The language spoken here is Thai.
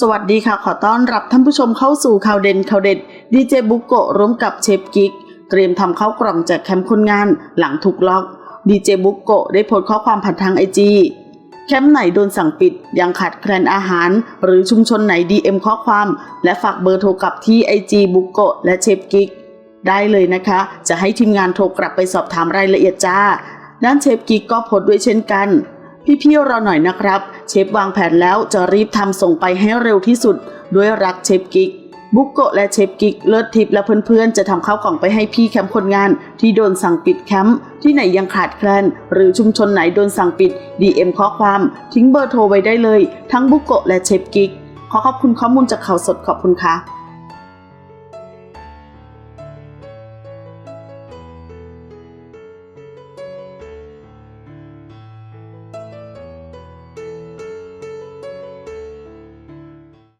สวัสดีค่ะ ขอต้อนรับท่านผู้ชมเข้าสู่ข่าวเด่นข่าวเด็ดดีเจบุกโกะร่วมกับเชฟกิกเตรียมทำข้าวกล่องแจกแคมป์คนงานหลังถูกล็อกดีเจบุกโกะได้โพสต์ข้อความผ่านทางไอจีแคมป์ไหนโดนสั่งปิด ยังขาดแคลนอาหาร หรือชุมชนไหน DM ข้อความ และฝากเบอร์โทรกลับที่ไอจีบุกโกะและเชฟกิกได้เลยนะคะ จะให้ทีมงานโทรกลับไปสอบถามรายละเอียดจ้า ด้านเชฟกิกก็โพสต์ด้วยเช่นกัน พี่ๆรอหน่อยนะครับ เชฟวางแผนแล้วจะรีบทำส่งไปให้เร็วที่สุด ด้วยรักเชฟกิกบุกโกะและเชฟกิกเลิศทิพย์และเพื่อนๆ จะทำข้าวกล่องไปให้พี่แคมป์คนงาน ที่โดนสั่งปิดแคมป์ที่ไหนยังขาดแคลน หรือชุมชนไหนโดนสั่งปิด DM ข้อความทิ้งเบอร์โทรไว้ได้เลย ทั้งบุกโกะและเชฟกิกขอขอบคุณข้อมูลจากข่าวสดขอบคุณค่ะ